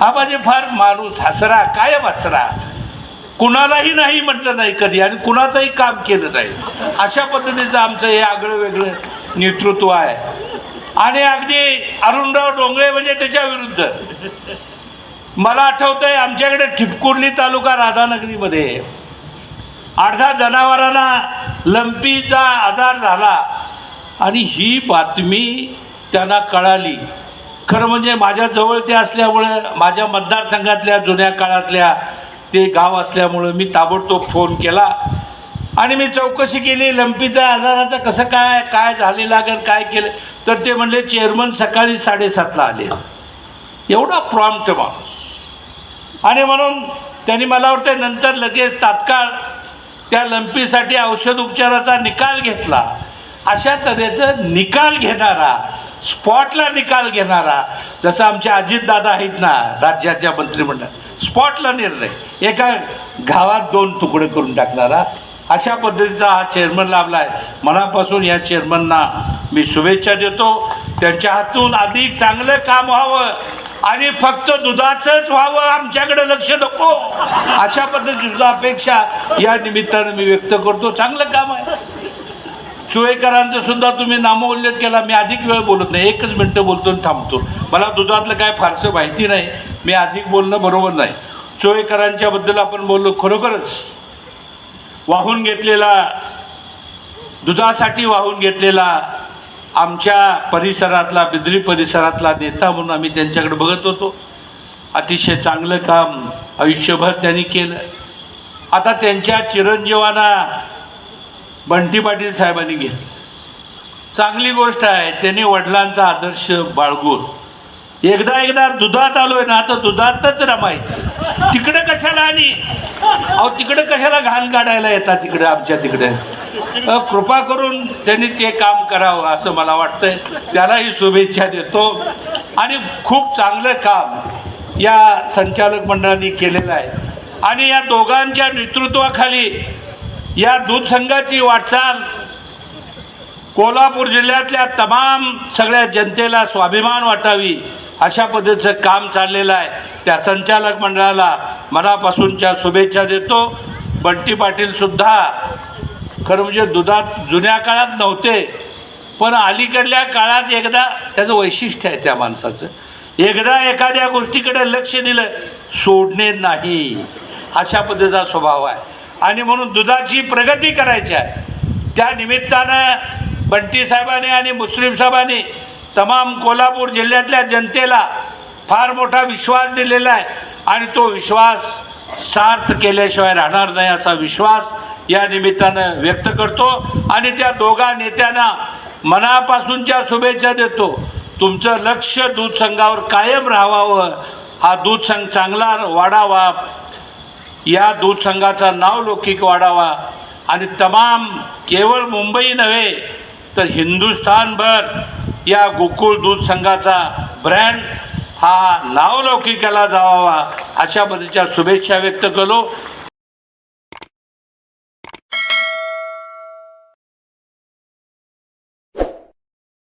हा फार माणूस हसरा कायम हसरा. कुणालाही नाही म्हटलं नाही कधी आणि कुणाचंही काम केलं नाही. अशा पद्धतीचं आमचं हे आगळं वेगळं नेतृत्व आहे. आणि अगदी अरुणराव डोंगळे म्हणजे त्याच्या विरुद्ध. मला आठवतं आहे आमच्याकडे ठिपकुर्ली तालुका राधानगरीमध्ये अर्धा जनावरांना लंपीचा आजार झाला. आणि ही बातमी त्यांना कळाली. खरं म्हणजे माझ्या जवळ ते असल्यामुळे माझ्या मतदारसंघातल्या जुन्या काळातल्या ते गाव असल्यामुळं मी ताबडतोब फोन केला. आणि मी चौकशी केली लंपीचा आजाराचा कसं काय काय झाले लागेल काय केलं? तर ते म्हणले चेअरमन सकाळी साडेसातला आले. एवढा प्रॉम्प्ट माणूस. आणि म्हणून त्यांनी मला वाटतं नंतर लगेच तात्काळ त्या लंपीसाठी औषध उपचाराचा निकाल घेतला. अशा तऱ्हेचं निकाल घेणारा स्पॉटला निकाल घेणारा जसं आमचे अजितदादा आहेत ना राज्याच्या मंत्रिमंडळात स्पॉटला निर्णय. एका गावात दोन तुकडे करून टाकणारा अशा पद्धतीचा हा चेअरमन लाभला आहे मनापासून या चेअरमनना मी शुभेच्छा देतो. त्यांच्या हातून अधिक चांगलं काम व्हावं आणि फक्त दुधाचंच व्हावं आमच्याकडे लक्ष नको. अशा पद्धतीची सुद्धा अपेक्षा या निमित्तानं मी व्यक्त करतो. चांगलं काम सुळेकरांचं सुद्धा तुम्ही नामोल्लेख केला. मी अधिक वेळ बोलत नाही. एकच मिनटं बोलतो आणि थांबतो. मला दुधातलं काय फारसं माहिती नाही. मी अधिक बोलणं बरोबर नाही. सुळेकरांच्याबद्दल आपण बोललो खरोखरच. वाहून घेतलेला दुधासाठी वाहून घेतलेला आमच्या परिसरातला बिद्री परिसरातला नेता म्हणून आम्ही त्यांच्याकडे बघत होतो. अतिशय चांगलं काम आयुष्यभर त्यांनी केलं. आता त्यांच्या चिरंजीवांना बंटी पाटील साहेबांनी घेतली. चांगली गोष्ट आहे त्यांनी वडिलांचा आदर्श बाळगून. एकदा एकदा दुधात आलोय ना तर दुधातच रमायचं. तिकडे कशाला आणि? अहो तिकडे कशाला घाण काढायला येतात तिकडे आमच्या तिकडे? कृपा करून त्यांनी ते काम करावं असं मला वाटतंय. त्यालाही शुभेच्छा देतो. आणि खूप चांगलं काम या संचालक मंडळाने केलेलं आहे. आणि या दोघांच्या नेतृत्वाखाली या दूध संघाची वाटचाल कोल्हापूर जिल्ह्यातल्या तमाम सगळ्या जनतेला स्वाभिमान वाटावी अशा पद्धतीचं काम चाललेलं आहे. त्या संचालक मंडळाला मनापासूनच्या शुभेच्छा देतो. बंटी पाटीलसुद्धा खरं म्हणजे दुधात जुन्या काळात नव्हते पण अलीकडल्या काळात एकदा त्याचं वैशिष्ट्य आहे त्या माणसाचं. एकदा एखाद्या गोष्टीकडे लक्ष दिलं सोडणे नाही. अशा पद्धतीचा स्वभाव आहे. आणि म्हणून दुधाची प्रगती करायची आहे. त्या निमित्तानं बंटी साहेबांनी आणि मुस्लिम साहेबांनी तमाम कोल्हापूर जिल्ह्यातल्या जनतेला फार मोठा विश्वास दिलेला आहे आणि तो विश्वास सार्थ केल्याशिवाय राहणार नाही असा विश्वास या निमित्तानं व्यक्त करतो आणि त्या दोघा नेत्यांना मनापासूनच्या शुभेच्छा देतो. तुमचं लक्ष दूध संघावर कायम राहावं. हा दूध संघ चांगला वाढावा. या दूध संघाचा नाव लौकिक वाढावा. आणि तमाम केवळ मुंबई नव्हे तर हिंदुस्थानभर या गोकुळ दूध संघाचा ब्रँड हा नावलौकिकाला जावावा. अशा पद्धतीच्या शुभेच्छा व्यक्त केलो